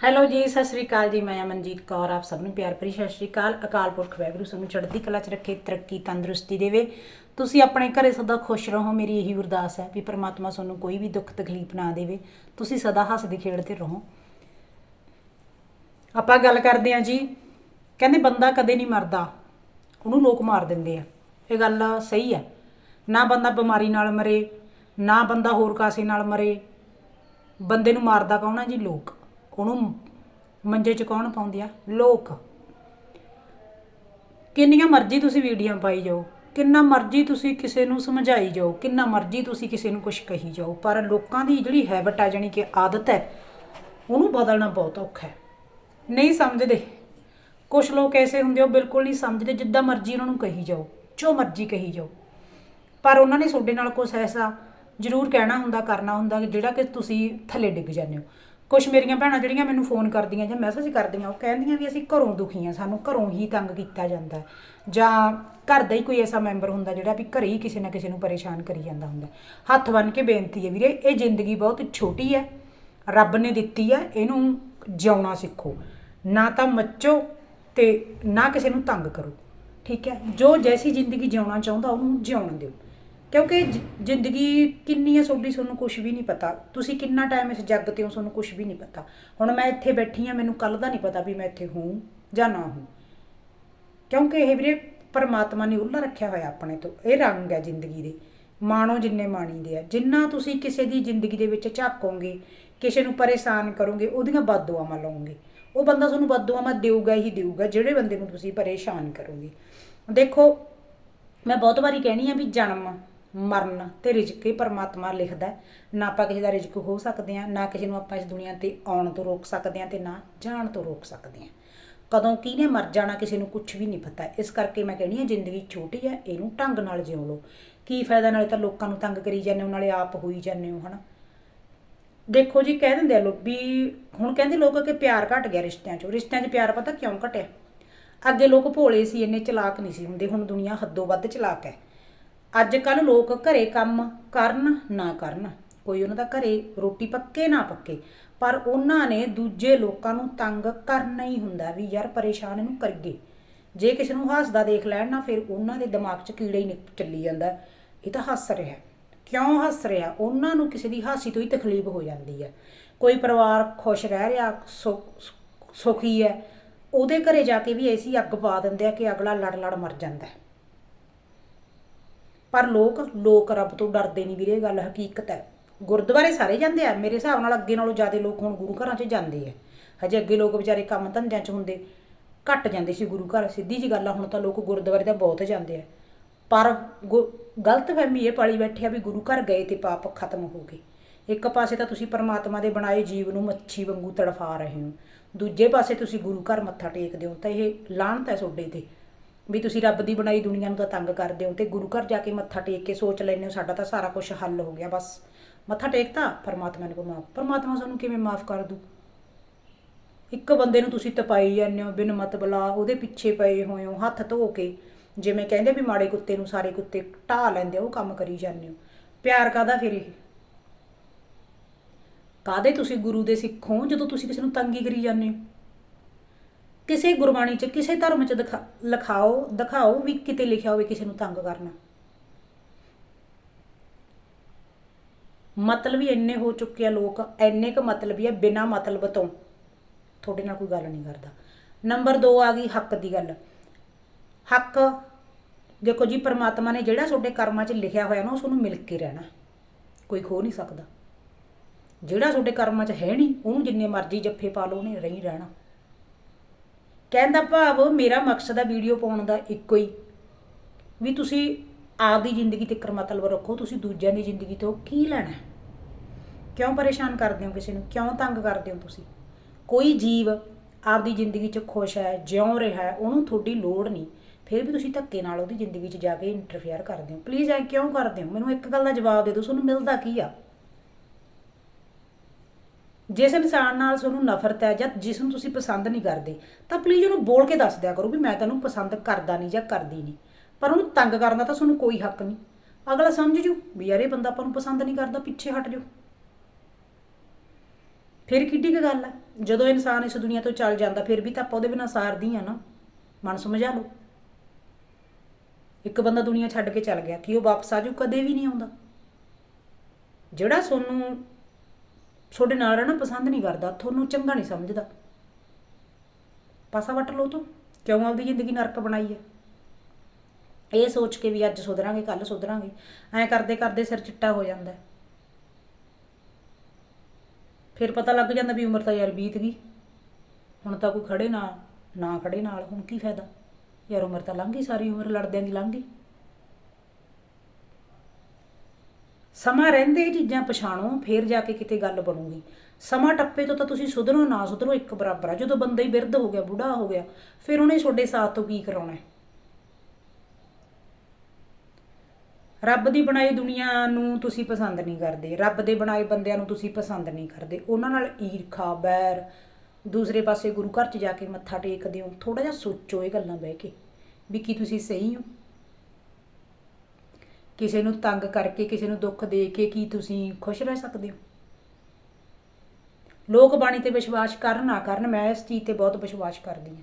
Hello ਜੀ, ਸਤਿ ਸ੍ਰੀ ਅਕਾਲ ਜੀ। ਮੈਂ ਅਮਨਜੀਤ ਕੌਰ, ਆਪ ਸਭ ਨੂੰ ਪਿਆਰ ਭਰੀ ਸਤਿ ਸ੍ਰੀ ਅਕਾਲ। ਅਕਾਲ ਪੁਰਖ ਵਾਹਿਗੁਰੂ ਸਾਨੂੰ ਚੜ੍ਹਦੀ ਕਲਾ 'ਚ ਰੱਖੇ, ਤਰੱਕੀ, ਤੰਦਰੁਸਤੀ ਦੇਵੇ। ਤੁਸੀਂ ਆਪਣੇ ਘਰੇ ਸਦਾ ਖੁਸ਼ ਰਹੋ, ਮੇਰੀ ਇਹੀ ਅਰਦਾਸ ਹੈ ਵੀ ਪ੍ਰਮਾਤਮਾ ਤੁਹਾਨੂੰ ਕੋਈ ਵੀ ਦੁੱਖ, ਤਕਲੀਫ ਨਾ ਦੇਵੇ। ਤੁਸੀਂ ਸਦਾ ਹੱਸਦੇ, ਖੇਡਦੇ ਰਹੋ। ਆਪਾਂ ਗੱਲ ਕਰਦੇ ਹਾਂ ਜੀ, ਕਹਿੰਦੇ ਬੰਦਾ ਕਦੇ ਨਹੀਂ ਮਰਦਾ, ਉਹਨੂੰ ਲੋਕ ਮਾਰ ਦਿੰਦੇ ਆ। ਇਹ ਗੱਲ ਸਹੀ ਹੈ। ਨਾ ਬੰਦਾ ਬਿਮਾਰੀ ਨਾਲ ਮਰੇ, ਨਾ ਬੰਦਾ ਹੋਰ ਕਾਸੇ ਨਾਲ ਮਰੇ। ਬੰਦੇ ਨੂੰ ਮਾਰਦਾ ਕੌਣ ਆ ਜੀ? ਲੋਕ। ਉਹਨੂੰ ਮੰਜੇ 'ਚ ਕੌਣ ਪਾਉਂਦੇ ਆ? ਲੋਕ। ਕਿੰਨੀਆਂ ਮਰਜ਼ੀ ਤੁਸੀਂ ਵੀਡੀਓ ਪਾਈ ਜਾਓ, ਕਿੰਨਾ ਮਰਜ਼ੀ ਤੁਸੀਂ ਕਿਸੇ ਨੂੰ ਸਮਝਾਈ ਜਾਓ, ਕਿੰਨਾ ਮਰਜ਼ੀ ਤੁਸੀਂ ਕਿਸੇ ਨੂੰ ਕੁਝ ਕਹੀ ਜਾਓ, ਪਰ ਲੋਕਾਂ ਦੀ ਜਿਹੜੀ ਹੈਬਿਟ ਆ, ਜਾਣੀ ਕਿ ਆਦਤ ਹੈ, ਉਹਨੂੰ ਬਦਲਣਾ ਬਹੁਤ ਔਖਾ ਹੈ। ਨਹੀਂ ਸਮਝਦੇ। ਕੁਝ ਲੋਕ ਐਸੇ ਹੁੰਦੇ ਉਹ ਬਿਲਕੁਲ ਨਹੀਂ ਸਮਝਦੇ, ਜਿੱਦਾਂ ਮਰਜ਼ੀ ਉਹਨਾਂ ਨੂੰ ਕਹੀ ਜਾਓ, ਜੋ ਮਰਜ਼ੀ ਕਹੀ ਜਾਓ। ਪਰ ਉਹਨਾਂ ਨੇ ਤੁਹਾਡੇ ਨਾਲ ਕੁਝ ਐਸਾ ਜ਼ਰੂਰ ਕਹਿਣਾ ਹੁੰਦਾ, ਕਰਨਾ ਹੁੰਦਾ, ਜਿਹੜਾ ਕਿ ਤੁਸੀਂ ਥੱਲੇ ਡਿੱਗ ਜਾਂਦੇ ਹੋ। ਕੁਝ ਮੇਰੀਆਂ ਭੈਣਾਂ ਜਿਹੜੀਆਂ ਮੈਨੂੰ ਫੋਨ ਕਰਦੀਆਂ ਜਾਂ ਮੈਸੇਜ ਕਰਦੀਆਂ, ਉਹ ਕਹਿੰਦੀਆਂ ਵੀ ਅਸੀਂ ਘਰੋਂ ਦੁਖੀ ਆ ਸਾਨੂੰ ਘਰੋਂ ਹੀ ਤੰਗ ਕੀਤਾ ਜਾਂਦਾ ਹੈ। ਜਾਂ ਘਰ ਦਾ ਹੀ ਕੋਈ ਐਸਾ ਮੈਂਬਰ ਹੁੰਦਾ ਜਿਹੜਾ ਵੀ ਘਰੇ ਹੀ ਕਿਸੇ ਨਾ ਕਿਸੇ ਨੂੰ ਪਰੇਸ਼ਾਨ ਕਰੀ ਜਾਂਦਾ ਹੁੰਦਾ ਹੱਥ ਬੰਨ ਕੇ ਬੇਨਤੀ ਹੈ ਵੀਰੇ, ਇਹ ਜ਼ਿੰਦਗੀ ਬਹੁਤ ਛੋਟੀ ਹੈ। ਰੱਬ ਨੇ ਦਿੱਤੀ ਹੈ, ਇਹਨੂੰ ਜਿਉਣਾ ਸਿੱਖੋ। ਨਾ ਤਾਂ ਮੱਚੋ ਤੇ ਨਾ ਕਿਸੇ ਨੂੰ ਤੰਗ ਕਰੋ। ਠੀਕ ਹੈ? ਜੋ ਜੈਸੀ ਜ਼ਿੰਦਗੀ ਜਿਉਣਾ ਚਾਹੁੰਦਾ, ਉਹਨੂੰ ਜਿਉਣ ਦਿਓ। ਕਿਉਂਕਿ ਜ- ਜ਼ਿੰਦਗੀ ਕਿੰਨੀ ਹੈ ਤੁਹਾਡੀ ਤੁਹਾਨੂੰ ਕੁਝ ਵੀ ਨਹੀਂ ਪਤਾ। ਤੁਸੀਂ ਕਿੰਨਾ ਟਾਈਮ ਇਸ ਜੱਗ ਤੇ ਹੋ ਤੁਹਾਨੂੰ ਕੁਝ ਵੀ ਨਹੀਂ ਪਤਾ। ਹੁਣ ਮੈਂ ਇੱਥੇ ਬੈਠੀ ਹਾਂ, ਮੈਨੂੰ ਕੱਲ ਦਾ ਨਹੀਂ ਪਤਾ ਵੀ ਮੈਂ ਇੱਥੇ ਹੂੰ ਜਾਂ ਨਾ ਹੂੰ ਕਿਉਂਕਿ ਇਹ ਵੀਰੇ ਪਰਮਾਤਮਾ ਨੇ ਉੱਲਾ ਰੱਖਿਆ ਹੋਇਆ ਆਪਣੇ ਤੋਂ। ਇਹ ਰੰਗ ਹੈ ਜ਼ਿੰਦਗੀ ਦੇ। ਮਾਣੋ ਜਿੰਨੇ ਮਾਣੀ ਦੇ ਆ। ਜਿੰਨਾ ਤੁਸੀਂ ਕਿਸੇ ਦੀ ਜ਼ਿੰਦਗੀ ਦੇ ਵਿੱਚ ਝਾਕੋਗੇ, ਕਿਸੇ ਨੂੰ ਪਰੇਸ਼ਾਨ ਕਰੋਗੇ, ਉਹਦੀਆਂ ਬਦਦੁਆਵਾਂ ਲਓਗੇ। ਉਹ ਬੰਦਾ ਤੁਹਾਨੂੰ ਬਦਦੁਆਵਾਂ ਦੇਊਗਾ, ਹੀ ਦੇਊਗਾ, ਜਿਹੜੇ ਬੰਦੇ ਨੂੰ ਤੁਸੀਂ ਪਰੇਸ਼ਾਨ ਕਰੋਗੇ। ਦੇਖੋ, ਮੈਂ ਬਹੁਤ ਵਾਰੀ ਕਹਿਣੀ ਆ ਵੀ ਜਨਮ ਮਰਨ। ਤੇ ਰਿਜ਼ਕ ਇਹ ਪਰਮਾਤਮਾ ਲਿਖਦਾ ਹੈ। ਨਾ ਆਪਾਂ ਕਿਸੇ ਦਾ ਰਿਜ਼ਕ ਹੋ ਸਕਦੇ ਆ ਨਾ ਕਿਸੇ ਨੂੰ ਆਪਾਂ ਇਸ ਦੁਨੀਆ ਤੇ ਆਉਣ ਤੋਂ ਰੋਕ ਸਕਦੇ ਆ ਤੇ ਨਾ ਜਾਣ ਤੋਂ ਰੋਕ ਸਕਦੇ ਆ ਕਦੋਂ ਕਿਹਨੇ ਮਰ ਜਾਣਾ ਕਿਸੇ ਨੂੰ ਕੁਝ ਵੀ ਨਹੀਂ ਪਤਾ। ਇਸ ਕਰਕੇ ਮੈਂ ਕਹਿਣੀ ਆ ਜ਼ਿੰਦਗੀ ਛੋਟੀ ਹੈ, ਇਹਨੂੰ ਢੰਗ ਨਾਲ ਜਿਉ ਲਓ। ਕੀ ਫਾਇਦਾ, ਨਾਲੇ ਤਾਂ ਲੋਕਾਂ ਨੂੰ ਤੰਗ ਕਰੀ ਜਾਂਦੇ ਹੋ, ਨਾਲੇ ਆਪ ਹੋਈ ਜਾਂਦੇ ਹੋ, ਹਨਾ? ਦੇਖੋ ਜੀ, ਕਹਿ ਦਿੰਦੇ ਆ ਲੋਕ ਵੀ, ਹੁਣ ਕਹਿੰਦੇ ਲੋਕ ਕਿ ਪਿਆਰ ਘਟ ਗਿਆ ਰਿਸ਼ਤਿਆਂ 'ਚ। ਰਿਸ਼ਤਿਆਂ 'ਚ ਪਿਆਰ ਪਤਾ ਕਿਉਂ ਘਟਿਆ? ਅੱਗੇ ਲੋਕ ਭੋਲੇ ਸੀ, ਇੰਨੇ ਚਲਾਕ ਨਹੀਂ ਸੀ ਹੁੰਦੇ। ਹੁਣ ਦੁਨੀਆ ਹੱਦੋਂ ਵੱਧ ਚਲਾਕ ਹੈ। ਅੱਜ ਕੱਲ ਲੋਕ ਘਰੇ ਕੰਮ ਕਰਨ ਨਾ ਕਰਨ। ਕੋਈ ਉਹਨਾਂ ਦਾ ਘਰੇ ਰੋਟੀ ਪੱਕੇ ਨਾ ਪੱਕੇ, ਪਰ ਉਹਨਾਂ ਨੇ ਦੂਜੇ ਲੋਕਾਂ ਨੂੰ ਤੰਗ ਕਰਨਾ ਹੀ ਹੁੰਦਾ ਵੀ ਯਾਰ ਪਰੇਸ਼ਾਨ ਇਹਨੂੰ ਕਰੀਏ। ਜੇ ਕਿਸੇ ਨੂੰ ਹੱਸਦਾ ਦੇਖ ਲੈਣ ਨਾ, ਫਿਰ ਉਹਨਾਂ ਦੇ ਦਿਮਾਗ 'ਚ ਕੀੜਾ ਹੀ ਨਿਕ- ਚੱਲੀ ਜਾਂਦਾ। ਇਹ ਤਾਂ ਹੱਸ ਰਿਹਾ। ਕਿਉਂ ਹੱਸ ਰਿਹਾ? ਉਹਨਾਂ ਨੂੰ ਕਿਸੇ ਦੀ ਹਾਸੀ ਤੋਂ ਹੀ ਤਕਲੀਫ ਹੋ ਜਾਂਦੀ ਹੈ। ਕੋਈ ਪਰਿਵਾਰ ਖੁਸ਼ ਰਹਿ ਰਿਹਾ ਸੁਖੀ ਹੈ, ਉਹਦੇ ਘਰੇ ਜਾ ਕੇ ਵੀ ਐਸੀ ਅੱਗ ਪਾ ਦਿੰਦੇ ਆ ਕਿ ਅਗਲਾ ਲੜ ਲੜ ਮਰ ਜਾਂਦਾ ਹੈ। ਪਰ ਲੋਕ ਲੋਕ ਰੱਬ ਤੋਂ ਡਰਦੇ ਨਹੀਂ ਵੀਰੇ, ਇਹ ਗੱਲ ਹਕੀਕਤ ਹੈ। ਗੁਰਦੁਆਰੇ ਸਾਰੇ ਜਾਂਦੇ ਆ, ਮੇਰੇ ਹਿਸਾਬ ਨਾਲ ਅੱਗੇ ਨਾਲੋਂ ਜ਼ਿਆਦਾ ਲੋਕ ਹੁਣ ਗੁਰੂ ਘਰਾਂ 'ਚ ਜਾਂਦੇ ਆ। ਹਜੇ ਅੱਗੇ ਲੋਕ ਵਿਚਾਰੇ ਕੰਮ ਧੰਦਿਆਂ 'ਚ ਹੁੰਦੇ, ਘੱਟ ਜਾਂਦੇ ਸੀ ਗੁਰੂ ਘਰ। ਸਿੱਧੀ ਜੀ ਗੱਲ ਆ, ਹੁਣ ਤਾਂ ਲੋਕ ਗੁਰਦੁਆਰੇ ਦਾ ਬਹੁਤ ਜਾਂਦੇ ਆ। ਪਰ ਗੁ- ਗਲਤ ਫਹਿਮੀ ਇਹ ਪਾਲੀ ਬੈਠੇ ਆ ਵੀ ਗੁਰੂ ਘਰ ਗਏ ਤੇ ਪਾਪ ਖਤਮ ਹੋ ਗਏ। ਇੱਕ ਪਾਸੇ ਤਾਂ ਤੁਸੀਂ ਪਰਮਾਤਮਾ ਦੇ ਬਣਾਏ ਜੀਵ ਨੂੰ ਮੱਛੀ ਵਾਂਗੂ ਤੜਫਾ ਰਹੇ ਹੋ। ਦੂਜੇ ਪਾਸੇ ਤੁਸੀਂ ਗੁਰੂ ਘਰ ਮੱਥਾ ਟੇਕਦੇ ਹੋ, ਤਾਂ ਇਹ ਲਾਹਨਤ ਹੈ ਤੁਹਾਡੇ ਤੇ। ਵੀ ਤੁਸੀਂ ਰੱਬ ਦੀ ਬਣਾਈ ਦੁਨੀਆ ਨੂੰ ਤਾਂ ਤੰਗ ਕਰਦੇ ਹੋ ਤੇ ਗੁਰੂ ਘਰ ਜਾ ਕੇ ਮੱਥਾ ਟੇਕ ਕੇ ਸੋਚ ਲੈਂਦੇ ਹੋ ਸਾਡਾ ਤਾਂ ਸਾਰਾ ਕੁਝ ਹੱਲ ਹੋ ਗਿਆ ਬਸ। ਮੱਥਾ ਟੇਕਤਾ ਪਰਮਾਤਮਾ ਨੇ ਕੋ ਮਾਫ ਪਰਮਾਤਮਾ ਸਾਨੂੰ ਕਿਵੇਂ ਮਾਫ ਕਰ ਦੂ? ਇੱਕ ਬੰਦੇ ਨੂੰ ਤੁਸੀਂ ਤਪਾਈ ਜਾਂਦੇ ਹੋ ਬਿਨ ਮਤਬਲਾ ਉਹਦੇ ਪਿੱਛੇ ਪਏ ਹੋਏ ਹੋ ਹੱਥ ਧੋ ਕੇ ਜਿਵੇਂ ਕਹਿੰਦੇ ਵੀ ਮਾੜੇ ਕੁੱਤੇ ਨੂੰ ਸਾਰੇ ਕੁੱਤੇ ਢਾ ਲੈਂਦੇ ਆ, ਉਹ ਕੰਮ ਕਰੀ ਜਾਂਦੇ ਹੋ। ਪਿਆਰ ਕਾਦਾ ਫਿਰ ਇਹ? ਕਾਦੇ ਤੁਸੀਂ ਗੁਰੂ ਦੇ ਸਿੱਖ ਹੋ ਜਦੋਂ ਤੁਸੀਂ ਕਿਸੇ ਨੂੰ ਤੰਗੀ ਕਰੀ ਜਾਂਦੇ ਹੋ? ਕਿਸੇ ਗੁਰਬਾਣੀ 'ਚ, ਕਿਸੇ ਧਰਮ 'ਚ ਦਿਖਾ- ਲਿਖਾਓ, ਦਿਖਾਓ ਵੀ ਕਿਤੇ ਲਿਖਿਆ ਹੋਵੇ ਕਿਸੇ ਨੂੰ ਤੰਗ ਕਰਨਾ। ਮਤਲਬ ਹੀ ਇੰਨੇ ਹੋ ਚੁੱਕੇ ਆ ਲੋਕ, ਇੰਨੇ ਕ ਮਤਲਬ ਹੀ ਆ ਬਿਨਾ ਮਤਲਬ ਤੋਂ। ਤੁਹਾਡੇ ਨਾਲ ਕੋਈ ਗੱਲ ਨਹੀਂ ਕਰਦਾ। ਨੰਬਰ 2 ਆ ਗਈ ਹੱਕ ਦੀ ਗੱਲ। ਹੱਕ, ਦੇਖੋ ਜੀ, ਪਰਮਾਤਮਾ ਨੇ ਜਿਹੜਾ ਤੁਹਾਡੇ ਕਰਮਾਂ 'ਚ ਲਿਖਿਆ ਹੋਇਆ ਨਾ ਉਸ ਨੂੰ ਮਿਲ ਕੇ ਰਹਿਣਾ। ਕੋਈ ਖੋ ਨਹੀਂ ਸਕਦਾ। ਜਿਹੜਾ ਤੁਹਾਡੇ ਕਰਮਾਂ 'ਚ ਹੈ ਨਹੀਂ, ਉਹਨੂੰ ਜਿੰਨੇ ਮਰਜ਼ੀ ਜੱਫੇ ਪਾ ਲਓ, ਉਹਨੇ ਰਹੀ ਰਹਿਣਾ। ਕਹਿੰਦਾ ਭਾਵ ਮੇਰਾ ਮਕਸਦ ਹੈ ਵੀਡੀਓ ਪਾਉਣ ਦਾ ਇੱਕੋ ਹੀ। ਵੀ ਤੁਸੀਂ ਆਪਦੀ ਜ਼ਿੰਦਗੀ ਤੇ ਕਰ ਮਤਲਬ ਰੱਖੋ, ਤੁਸੀਂ ਦੂਜਿਆਂ ਦੀ ਜ਼ਿੰਦਗੀ ਤੋਂ ਕੀ ਲੈਣਾ ਕਿਉਂ ਪਰੇਸ਼ਾਨ ਕਰਦੇ ਹੋ ਕਿਸੇ ਨੂੰ? ਕਿਉਂ ਤੰਗ ਕਰਦੇ ਹੋ ਤੁਸੀਂ? ਕੋਈ ਜੀਵ ਆਪਦੀ ਜ਼ਿੰਦਗੀ 'ਚ ਖੁਸ਼ ਹੈ, ਜਿਉਂ ਰਿਹਾ ਹੈ, ਉਹਨੂੰ ਤੁਹਾਡੀ ਲੋੜ ਨਹੀਂ। ਫਿਰ ਵੀ ਤੁਸੀਂ ਧੱਕੇ ਨਾਲ ਉਹਦੀ ਜ਼ਿੰਦਗੀ 'ਚ ਜਾ ਕੇ ਇੰਟਰਫੇਅਰ ਕਰਦੇ ਹੋ। ਪਲੀਜ਼ ਐ ਕਿਉਂ ਕਰਦੇ ਹੋ? ਮੈਨੂੰ ਇੱਕ ਗੱਲ ਦਾ ਜਵਾਬ ਦੇ ਦਿਓ, ਤੁਹਾਨੂੰ ਮਿਲਦਾ ਕੀ ਆ? ਜਿਸ ਇਨਸਾਨ ਨਾਲ ਤੁਹਾਨੂੰ ਨਫ਼ਰਤ ਹੈ ਜਾਂ ਜਿਸ ਨੂੰ ਤੁਸੀਂ ਪਸੰਦ ਨਹੀਂ ਕਰਦੇ, ਤਾਂ ਪਲੀਜ਼ ਉਹਨੂੰ ਬੋਲ ਕੇ ਦੱਸ ਦਿਆ ਕਰੋ ਵੀ ਮੈਂ ਤੈਨੂੰ ਪਸੰਦ ਕਰਦਾ ਨਹੀਂ ਜਾਂ ਕਰਦੀ ਨਹੀਂ। ਪਰ ਉਹਨੂੰ ਤੰਗ ਕਰਨ ਦਾ ਤਾਂ ਤੁਹਾਨੂੰ ਕੋਈ ਹੱਕ ਨਹੀਂ। ਅਗਲਾ ਸਮਝ ਜੂ ਵੀ ਯਾਰ ਇਹ ਬੰਦਾ ਆਪਾਂ ਨੂੰ ਪਸੰਦ ਨਹੀਂ ਕਰਦਾ, ਪਿੱਛੇ ਹਟ ਜਾਓ ਫਿਰ ਕਿੱਡੀ ਕੁ ਗੱਲ ਹੈ, ਜਦੋਂ ਇਨਸਾਨ ਇਸ ਦੁਨੀਆ ਤੋਂ ਚੱਲ ਜਾਂਦਾ, ਫਿਰ ਵੀ ਤਾਂ ਆਪਾਂ ਉਹਦੇ ਬਿਨਾਂ ਸਾਰਦੀ ਆ ਨਾ। ਮਨ ਸਮਝਾ ਲਓ। ਇੱਕ ਬੰਦਾ ਦੁਨੀਆ ਛੱਡ ਕੇ ਚੱਲ ਗਿਆ, ਕਿ ਉਹ ਵਾਪਸ ਆ ਆਜੂ ਕਦੇ ਵੀ ਨਹੀਂ ਆਉਂਦਾ। ਜਿਹੜਾ ਤੁਹਾਨੂੰ ਤੁਹਾਡੇ ਨਾਲ ਰਹਿਣਾ ਪਸੰਦ ਨਹੀਂ ਕਰਦਾ, ਤੁਹਾਨੂੰ ਚੰਗਾ ਨਹੀਂ ਸਮਝਦਾ। ਪਾਸਾ ਵੱਟ ਲਓ ਤੂੰ, ਕਿਉਂ ਆਪਦੀ ਜ਼ਿੰਦਗੀ ਨਰਕ ਬਣਾਈ ਹੈ? ਇਹ ਸੋਚ ਕੇ ਵੀ ਅੱਜ ਸੁਧਰਾਂਗੇ ਕੱਲ ਸੁਧਰਾਂਗੇ, ਐਂ ਕਰਦੇ ਕਰਦੇ ਸਿਰ ਚਿੱਟਾ ਹੋ ਜਾਂਦਾ ਫਿਰ ਪਤਾ ਲੱਗ ਜਾਂਦਾ ਵੀ ਉਮਰ ਤਾਂ ਯਾਰ ਬੀਤ ਗਈ। ਹੁਣ ਤਾਂ ਕੋਈ ਖੜੇ ਨਾ ਨਾ ਖੜੇ ਨਾਲ, ਹੁਣ ਕੀ ਫਾਇਦਾ? ਯਾਰ ਉਮਰ ਤਾਂ ਲੰਘ ਗਈ, ਸਾਰੀ ਉਮਰ ਲੜਦਿਆਂ ਦੀ ਲੰਘ ਗਈ। ਸਮਾਂ ਰਹਿੰਦੇ ਇਹ ਚੀਜ਼ਾਂ ਪਛਾਣੋ, ਫਿਰ ਜਾ ਕੇ ਕਿਤੇ ਗੱਲ ਬਣੂਗੀ। ਸਮਾਂ ਟੱਪੇ ਤੋਂ ਤਾਂ ਤੁਸੀਂ ਸੁਧਰੋ, ਨਾ ਸੁਧਰੋ, ਇੱਕ ਬਰਾਬਰ ਆ। ਜਦੋਂ ਬੰਦਾ ਹੀ ਬਿਰਧ ਹੋ ਗਿਆ, ਬੁੱਢਾ ਹੋ ਗਿਆ, ਫਿਰ ਉਹਨੇ ਤੁਹਾਡੇ ਸਾਥ ਤੋਂ ਕੀ ਕਰਾਉਣਾ ਰੱਬ ਦੀ ਬਣਾਈ ਦੁਨੀਆ ਨੂੰ ਤੁਸੀਂ ਪਸੰਦ ਨਹੀਂ ਕਰਦੇ। ਰੱਬ ਦੇ ਬਣਾਏ ਬੰਦਿਆਂ ਨੂੰ ਤੁਸੀਂ ਪਸੰਦ ਨਹੀਂ ਕਰਦੇ। ਉਹਨਾਂ ਨਾਲ ਈਰਖਾ, ਬੈਰ, ਦੂਸਰੇ ਪਾਸੇ ਗੁਰੂ ਘਰ 'ਚ ਜਾ ਕੇ ਮੱਥਾ ਟੇਕਦੇ ਹੋ। ਥੋੜਾ ਜਿਹਾ ਸੋਚੋ ਇਹ ਗੱਲਾਂ ਬਹਿ ਕੇ, ਵੀ ਕੀ ਤੁਸੀਂ ਸਹੀ ਹੋ? ਕਿਸੇ ਨੂੰ ਤੰਗ ਕਰਕੇ, ਕਿਸੇ ਨੂੰ ਦੁੱਖ ਦੇ ਕੇ ਕੀ ਤੁਸੀਂ ਖੁਸ਼ ਰਹਿ ਸਕਦੇ ਹੋ? ਲੋਕ ਬਾਣੀ ਤੇ ਵਿਸ਼ਵਾਸ ਕਰਨ ਨਾ ਕਰਨ, ਮੈਂ ਇਸ ਚੀਜ਼ ਤੇ ਬਹੁਤ ਵਿਸ਼ਵਾਸ ਕਰਦੀ ਹਾਂ।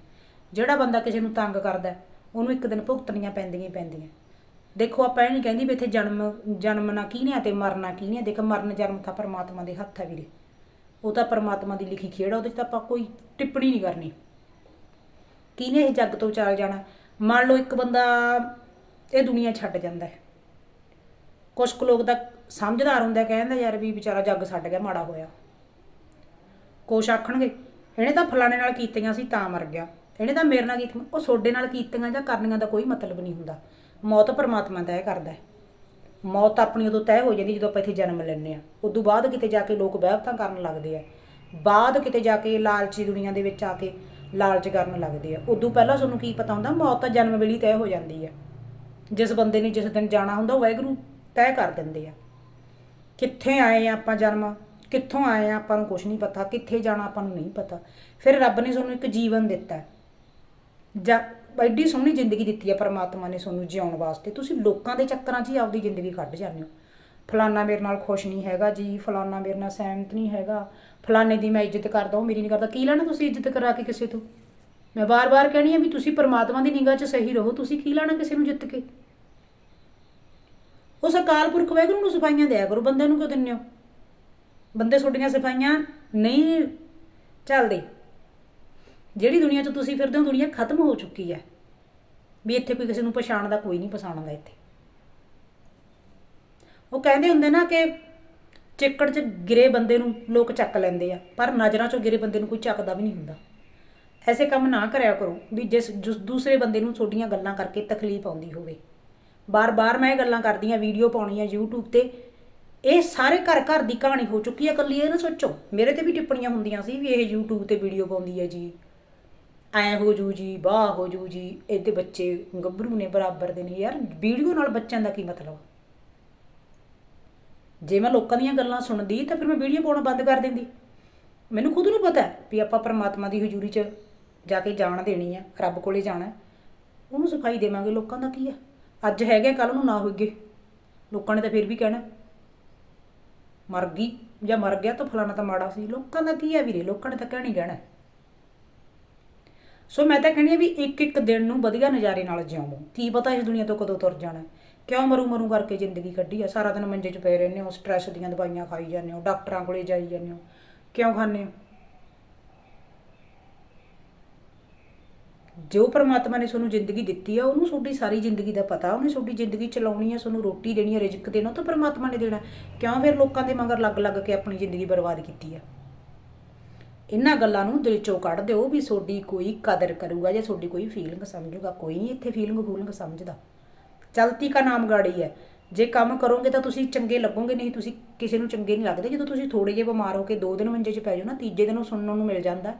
ਜਿਹੜਾ ਬੰਦਾ ਕਿਸੇ ਨੂੰ ਤੰਗ ਕਰਦਾ ਉਹਨੂੰ ਇੱਕ ਦਿਨ ਭੁਗਤਣੀਆਂ ਪੈਂਦੀਆਂ ਪੈਂਦੀਆਂ। ਦੇਖੋ, ਆਪਾਂ ਇਹ ਨਹੀਂ ਕਹਿੰਦੀ ਵੀ ਇੱਥੇ ਜਨਮ ਜਨਮਣਾ ਕੀ ਨੇ ਤੇ ਮਰਨਾ ਕੀ ਨੇ ਦੇਖ, ਮਰਨ ਜਨਮ ਤਾਂ ਪਰਮਾਤਮਾ ਦੇ ਹੱਥ ਹੈ ਵੀਰੇ। ਉਹ ਤਾਂ ਪਰਮਾਤਮਾ ਦੀ ਲਿਖੀ ਖੇਡ ਆ, ਉਹਦੇ 'ਚ ਤਾਂ ਆਪਾਂ ਕੋਈ ਟਿੱਪਣੀ ਨਹੀਂ ਕਰਨੀ। ਕਿਹਨੇ ਇਹ ਜੱਗ ਤੋਂ ਚੱਲ ਜਾਣਾ? ਮੰਨ ਲਓ ਇੱਕ ਬੰਦਾ ਇਹ ਦੁਨੀਆ ਛੱਡ ਜਾਂਦਾ ਹੈ। ਕੁਛ ਕੁ ਲੋਕ ਤਾਂ ਸਮਝਦਾਰ ਹੁੰਦਾ ਕਹਿੰਦਾ ਯਾਰ ਵੀ ਵਿਚਾਰਾ ਜੱਗ ਛੱਡ ਗਿਆ, ਮਾੜਾ ਹੋਇਆ। ਕੁਛ ਆਖਣਗੇ, ਇਹਨੇ ਤਾਂ ਫਲਾਣੇ ਨਾਲ ਕੀਤੀਆਂ ਸੀ, ਤਾਂ ਮਰ ਗਿਆ। ਇਹਨੇ ਤਾਂ ਮੇਰੇ ਨਾਲ ਕੀਤੀਆਂ ਉਹ ਤੁਹਾਡੇ ਨਾਲ ਕੀਤੀਆਂ ਜਾਂ ਕਰਨੀਆਂ ਦਾ ਕੋਈ ਮਤਲਬ ਨਹੀਂ ਹੁੰਦਾ। ਮੌਤ ਪਰਮਾਤਮਾ ਤੈਅ ਕਰਦਾ ਹੈ। ਮੌਤ ਆਪਣੀ ਉਦੋਂ ਤੈਅ ਹੋ ਜਾਂਦੀ ਜਦੋਂ ਆਪਾਂ ਇੱਥੇ ਜਨਮ ਲੈਂਦੇ ਆ ਉਦੋਂ ਬਾਅਦ ਕਿਤੇ ਜਾ ਕੇ ਲੋਕ ਵਹਿਬਤਾਂ ਕਰਨ ਲੱਗਦੇ ਆ। ਬਾਅਦ ਕਿਤੇ ਜਾ ਕੇ ਲਾਲਚੀ ਦੁਨੀਆ ਦੇ ਵਿੱਚ ਆ ਕੇ ਲਾਲਚ ਕਰਨ ਲੱਗਦੇ ਆ। ਉਦੋਂ ਪਹਿਲਾਂ ਤੁਹਾਨੂੰ ਕੀ ਪਤਾ ਹੁੰਦਾ, ਮੌਤ ਤਾਂ ਜਨਮ ਵੇਲੇ ਤੈਅ ਹੋ ਜਾਂਦੀ ਆ। ਜਿਸ ਬੰਦੇ ਨੇ ਜਿਸ ਦਿਨ ਜਾਣਾ ਹੁੰਦਾ ਵਾਹਿਗੁਰੂ ਤੈਅ ਕਰ ਦਿੰਦੇ ਆ। ਕਿੱਥੇ ਆਏ ਆ ਆਪਾਂ ਜਨਮ? ਕਿੱਥੋਂ ਆਏ ਆ ਆਪਾਂ ਨੂੰ ਕੁਝ ਨਹੀਂ ਪਤਾ। ਕਿੱਥੇ ਜਾਣਾ ਆਪਾਂ ਨੂੰ ਨਹੀਂ ਪਤਾ। ਫਿਰ ਰੱਬ ਨੇ ਤੁਹਾਨੂੰ ਇੱਕ ਜੀਵਨ ਦਿੱਤਾ। ਜਾਂ ਐਡੀ ਸੋਹਣੀ ਜ਼ਿੰਦਗੀ ਦਿੱਤੀ ਹੈ ਪਰਮਾਤਮਾ ਨੇ ਤੁਹਾਨੂੰ ਜਿਉਣ ਵਾਸਤੇ। ਤੁਸੀਂ ਲੋਕਾਂ ਦੇ ਚੱਕਰਾਂ 'ਚ ਹੀ ਆਪਦੀ ਜ਼ਿੰਦਗੀ ਕੱਢ ਜਾਂਦੇ ਹੋ। ਫਲਾਨਾ ਮੇਰੇ ਨਾਲ ਖੁਸ਼ ਨਹੀਂ ਹੈਗਾ ਜੀ, ਫਲਾਨਾ ਮੇਰੇ ਨਾਲ ਸਹਿਮਤ ਨਹੀਂ ਹੈਗਾ। ਫਲਾਨੇ ਦੀ ਮੈਂ ਇੱਜ਼ਤ ਕਰਦਾ, ਉਹ ਮੇਰੀ ਨਹੀਂ ਕਰਦਾ। ਕੀ ਲੈਣਾ ਤੁਸੀਂ ਇੱਜ਼ਤ ਕਰਾ ਕੇ ਕਿਸੇ ਤੋਂ? ਮੈਂ ਬਾਰ-ਬਾਰ ਕਹਿਣੀ ਆ ਵੀ ਤੁਸੀਂ ਪਰਮਾਤਮਾ ਦੀ ਨਿਗਾਹ 'ਚ ਸਹੀ ਰਹੋ। ਤੁਸੀਂ ਕੀ ਲੈਣਾ ਕਿਸੇ ਨੂੰ ਜਿੱਤ ਕੇ? ਉਸ ਅਕਾਲ ਪੁਰਖ ਵਾਹਿਗੁਰੂ ਨੂੰ ਸਫਾਈਆਂ ਦਿਆ ਕਰੋ ਬੰਦੇ ਨੂੰ ਕਿਉਂ ਦਿੰਦੇ ਹੋ? ਬੰਦੇ ਤੁਹਾਡੀਆਂ ਸਫਾਈਆਂ ਨਹੀਂ ਚੱਲਦੇ। ਜਿਹੜੀ ਦੁਨੀਆ 'ਚ ਤੁਸੀਂ ਫਿਰਦੇ ਹੋ, ਦੁਨੀਆ ਖਤਮ ਹੋ ਚੁੱਕੀ ਹੈ। ਵੀ ਇੱਥੇ ਕੋਈ ਕਿਸੇ ਨੂੰ ਪਛਾਣਦਾ ਕੋਈ ਨਹੀਂ ਪਛਾਣਦਾ ਇੱਥੇ। ਉਹ ਕਹਿੰਦੇ ਹੁੰਦੇ ਨਾ ਕਿ ਚਿੱਕੜ 'ਚ ਗਿਰੇ ਬੰਦੇ ਨੂੰ ਲੋਕ ਚੱਕ ਲੈਂਦੇ ਆ, ਪਰ ਨਜ਼ਰਾਂ 'ਚੋਂ ਗਿਰੇ ਬੰਦੇ ਨੂੰ ਕੋਈ ਚੱਕਦਾ ਵੀ ਨਹੀਂ ਹੁੰਦਾ। ਐਸੇ ਕੰਮ ਨਾ ਕਰਿਆ ਕਰੋ ਵੀ ਜਿਸ ਜਿਸ ਦੂਸਰੇ ਬੰਦੇ ਨੂੰ ਤੁਹਾਡੀਆਂ ਗੱਲਾਂ ਕਰਕੇ ਤਕਲੀਫ ਆਉਂਦੀ ਹੋਵੇ। ਬਾਰ-ਬਾਰ ਮੈਂ ਇਹ ਗੱਲਾਂ ਕਰਦੀ ਆ ਵੀਡੀਓ ਪਾਉਣੀ ਆ YouTube ਤੇ। ਇਹ ਸਾਰੇ ਘਰ ਘਰ ਦੀ ਕਹਾਣੀ ਹੋ ਚੁੱਕੀ ਹੈ ਇਕੱਲੀ, ਇਹ ਨਾ ਸੋਚੋ। ਮੇਰੇ ਤੇ ਵੀ ਟਿੱਪਣੀਆਂ ਹੁੰਦੀਆਂ ਸੀ ਵੀ ਇਹ YouTube ਤੇ ਵੀਡੀਓ ਪਾਉਂਦੀ ਹੈ ਜੀ। ਐ ਹੋ ਜੂ ਜੀ ਬਾਹ ਹੋ ਜੂ ਜੀ। ਇਹਦੇ ਬੱਚੇ ਗੱਭਰੂ ਨੇ, ਬਰਾਬਰ ਦੇ ਨੇ। ਯਾਰ ਵੀਡੀਓ ਨਾਲ ਬੱਚਿਆਂ ਦਾ ਕੀ ਮਤਲਬ? ਜੇ ਮੈਂ ਲੋਕਾਂ ਦੀਆਂ ਗੱਲਾਂ ਸੁਣਦੀ ਤਾਂ ਫਿਰ ਮੈਂ ਵੀਡੀਓ ਪਾਉਣਾ ਬੰਦ ਕਰ ਦਿੰਦੀ। ਮੈਨੂੰ ਖੁਦ ਨੂੰ ਪਤਾ ਹੈ ਵੀ ਆਪਾਂ ਪਰਮਾਤਮਾ ਦੀ ਹਜ਼ੂਰੀ 'ਚ ਜਾ ਕੇ ਜਾਣ ਦੇਣੀ ਆ, ਰੱਬ ਕੋਲੇ ਜਾਣਾ। ਉਹਨੂੰ ਸਿਖਾਈ ਦੇਵਾਂਗੇ ਲੋਕਾਂ ਦਾ ਕੀ ਆ? ਅੱਜ ਹੈਗੇ ਕੱਲ ਨੂੰ ਨਾ ਹੋਈਏ। ਲੋਕਾਂ ਨੇ ਤਾਂ ਫਿਰ ਵੀ ਕਹਿਣਾ। ਮਰ ਗਈ ਜਾਂ ਮਰ ਗਿਆ ਤਾਂ ਫਲਾਣਾ ਤਾਂ ਮਾੜਾ ਸੀ। ਲੋਕਾਂ ਦਾ ਕੀ ਹੈ ਵੀਰੇ? ਲੋਕਾਂ ਨੇ ਤਾਂ ਕਹਿਣਾ ਹੀ ਕਹਿਣਾ। ਸੋ ਮੈਂ ਤਾਂ ਕਹਿੰਦੀ ਆ ਵੀ ਇੱਕ ਇੱਕ ਦਿਨ ਨੂੰ ਵਧੀਆ ਨਜ਼ਾਰੇ ਨਾਲ ਜਿਉਵੋ ਕੀ ਪਤਾ ਇਸ ਦੁਨੀਆ ਤੋਂ ਕਦੋਂ ਤੁਰ ਜਾਣਾ। ਕਿਉਂ ਮਰੂ ਮਰੂ ਕਰਕੇ ਜ਼ਿੰਦਗੀ ਕੱਢੀ ਆ? ਸਾਰਾ ਦਿਨ ਮੰਜੇ 'ਚ ਪਏ ਰਹਿੰਦੇ ਹੋ ਸਟ੍ਰੈਸ ਦੀਆਂ ਦਵਾਈਆਂ ਖਾਈ ਜਾਂਦੇ ਹੋ, ਡਾਕਟਰਾਂ ਕੋਲੇ ਜਾਈ ਜਾਂਦੇ ਹੋ। ਕਿਉਂ ਖਾਂਦੇ ਹੋ? ਜੋ ਪ੍ਰਮਾਤਮਾ ਨੇ ਤੁਹਾਨੂੰ ਜ਼ਿੰਦਗੀ ਦਿੱਤੀ ਆ, ਉਹਨੂੰ ਤੁਹਾਡੀ ਸਾਰੀ ਜ਼ਿੰਦਗੀ ਦਾ ਪਤਾ, ਉਹਨੇ ਤੁਹਾਡੀ ਜ਼ਿੰਦਗੀ ਚਲਾਉਣੀ ਆ, ਤੁਹਾਨੂੰ ਰੋਟੀ ਦੇਣੀ ਆ, ਰਿਜ਼ਕ ਦੇਣਾ ਤਾਂ ਪ੍ਰਮਾਤਮਾ ਨੇ ਦੇਣਾ। ਕਿਉਂ ਫਿਰ ਲੋਕਾਂ ਦੇ ਮਗਰ ਲੱਗ ਲੱਗ ਕੇ ਆਪਣੀ ਜ਼ਿੰਦਗੀ ਬਰਬਾਦ ਕੀਤੀ ਆ? ਇਹਨਾਂ ਗੱਲਾਂ ਨੂੰ ਦਿਲ ਚੋਂ ਕੱਢ ਦਿਓ ਵੀ ਤੁਹਾਡੀ ਕੋਈ ਕਦਰ ਕਰੂਗਾ ਜਾਂ ਤੁਹਾਡੀ ਕੋਈ ਫੀਲਿੰਗ ਸਮਝੂਗਾ। ਕੋਈ ਨਹੀਂ ਇੱਥੇ ਫੀਲਿੰਗ ਫੂਲਿੰਗ ਸਮਝਦਾ। ਚਲਤੀ ਕਾ ਨਾਮ ਗਾੜੀ ਹੈ। ਜੇ ਕੰਮ ਕਰੋਗੇ ਤਾਂ ਤੁਸੀਂ ਚੰਗੇ ਲੱਗੋਗੇ, ਨਹੀਂ ਤੁਸੀਂ ਕਿਸੇ ਨੂੰ ਚੰਗੇ ਨਹੀਂ ਲੱਗਦੇ। ਜਦੋਂ ਤੁਸੀਂ ਥੋੜੇ ਜਿਹੇ ਬਿਮਾਰ ਹੋ ਕੇ ਦੋ ਦਿਨ ਮੰਜੇ 'ਚ ਪੈ ਜਾਓ ਨਾ, ਤੀਜੇ ਦਿਨ ਉਹ ਸੁਣਨ ਨੂੰ ਮਿਲ ਜਾਂਦਾ।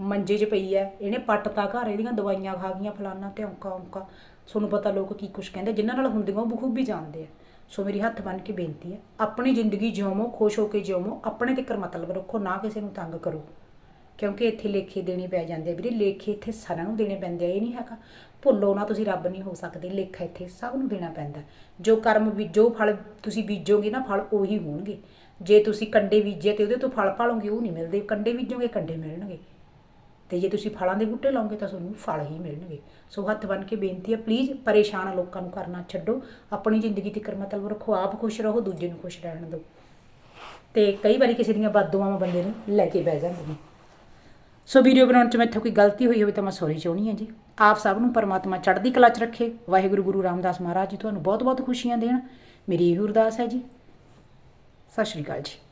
ਮੰਜੇ 'ਚ ਪਈ ਐ, ਇਹਨੇ ਪੱਟ ਤਾ ਘਰ, ਇਹਦੀਆਂ ਦਵਾਈਆਂ ਖਾ ਗਈਆਂ, ਫਲਾਨਾ ਤੇ ਔਂਕਾ ਔਂਕਾ ਤੁਹਾਨੂੰ ਪਤਾ ਲੋਕ ਕੀ ਕੁਛ ਕਹਿੰਦੇ, ਜਿਨ੍ਹਾਂ ਨਾਲ ਹੁੰਦੀਆਂ ਉਹ ਬਖੂਬੀ ਜਾਣਦੇ ਆ। ਸੋ ਮੇਰੀ ਹੱਥ ਬੰਨ ਕੇ ਬੇਨਤੀ ਹੈ ਆਪਣੀ ਜ਼ਿੰਦਗੀ ਜਿਉਵੋ, ਖੁਸ਼ ਹੋ ਕੇ ਜਿਉਵੋ, ਆਪਣੇ ਤੱਕ ਮਤਲਬ ਰੱਖੋ, ਨਾ ਕਿਸੇ ਨੂੰ ਤੰਗ ਕਰੋ। ਕਿਉਂਕਿ ਇੱਥੇ ਲੇਖੇ ਦੇਣੇ ਪੈ ਜਾਂਦੇ ਆ ਵੀਰੇ, ਲੇਖੇ ਇੱਥੇ ਸਾਰਿਆਂ ਨੂੰ ਦੇਣੇ ਪੈਂਦੇ ਆ, ਇਹ ਨਹੀਂ ਹੈਗਾ। ਭੁੱਲੋ ਨਾ ਤੁਸੀਂ, ਰੱਬ ਨਹੀਂ ਹੋ ਸਕਦੇ, ਲੇਖਾ ਇੱਥੇ ਸਭ ਨੂੰ ਦੇਣਾ ਪੈਂਦਾ। ਜੋ ਕਰਮ ਬੀਜੋ ਫਲ ਤੁਸੀਂ ਬੀਜੋਗੇ ਨਾ, ਫਲ ਉਹੀ ਹੋਣਗੇ। ਜੇ ਤੁਸੀਂ ਕੰਡੇ ਬੀਜੇ ਤੇ ਉਹਦੇ ਤੋਂ ਫਲ ਪਾਲੋਗੇ ਉਹ ਨਹੀਂ ਮਿਲਦੇ। ਕੰਡੇ ਬੀਜੋਗੇ, ਕੰਡੇ ਮਿਲਣਗੇ। ਤੇ ਜੇ ਤੁਸੀਂ ਫਲਾਂ ਦੇ ਬੂਟੇ ਲਾਉਂਗੇ ਤਾਂ ਤੁਹਾਨੂੰ ਫਲ ਹੀ ਮਿਲਣਗੇ। ਸੋ ਹੱਥ ਬੰਨ ਕੇ ਬੇਨਤੀ ਹੈ ਪਲੀਜ਼ ਪਰੇਸ਼ਾਨ ਲੋਕਾਂ ਨੂੰ ਕਰਨਾ ਛੱਡੋ। ਆਪਣੀ ਜ਼ਿੰਦਗੀ ਤੇ ਕਰ ਮਤਲਬ ਰੱਖੋ, ਆਪ ਖੁਸ਼ ਰਹੋ, ਦੂਜੇ ਨੂੰ ਖੁਸ਼ ਰਹਿਣ ਦਿਓ। ਤੇ ਕਈ ਵਾਰੀ ਕਿਸੇ ਦੀਆਂ ਬਦਦੁਆਵਾਂ ਬੰਦੇ ਨੂੰ ਲੈ ਕੇ ਬਹਿ ਜਾਂਦੀਆਂ ਸੋ ਵੀਡੀਓ ਬਣਾਉਣ 'ਚ ਮੈਥੋਂ ਕੋਈ ਗਲਤੀ ਹੋਈ ਹੋਵੇ ਤਾਂ ਮੈਂ ਸੌਰੀ ਚਾਹੁੰਦੀ ਹਾਂ ਜੀ। ਆਪ ਸਭ ਨੂੰ ਪਰਮਾਤਮਾ ਚੜ੍ਹਦੀ ਕਲਾ 'ਚ ਰੱਖੇ। ਵਾਹਿਗੁਰੂ ਗੁਰੂ ਰਾਮਦਾਸ ਮਹਾਰਾਜ ਜੀ, ਤੁਹਾਨੂੰ ਬਹੁਤ ਬਹੁਤ ਖੁਸ਼ੀਆਂ ਦੇਣ। ਮੇਰੀ ਇਹ ਅਰਦਾਸ ਹੈ ਜੀ। ਸਤਿ ਸ਼੍ਰੀ ਅਕਾਲ ਜੀ।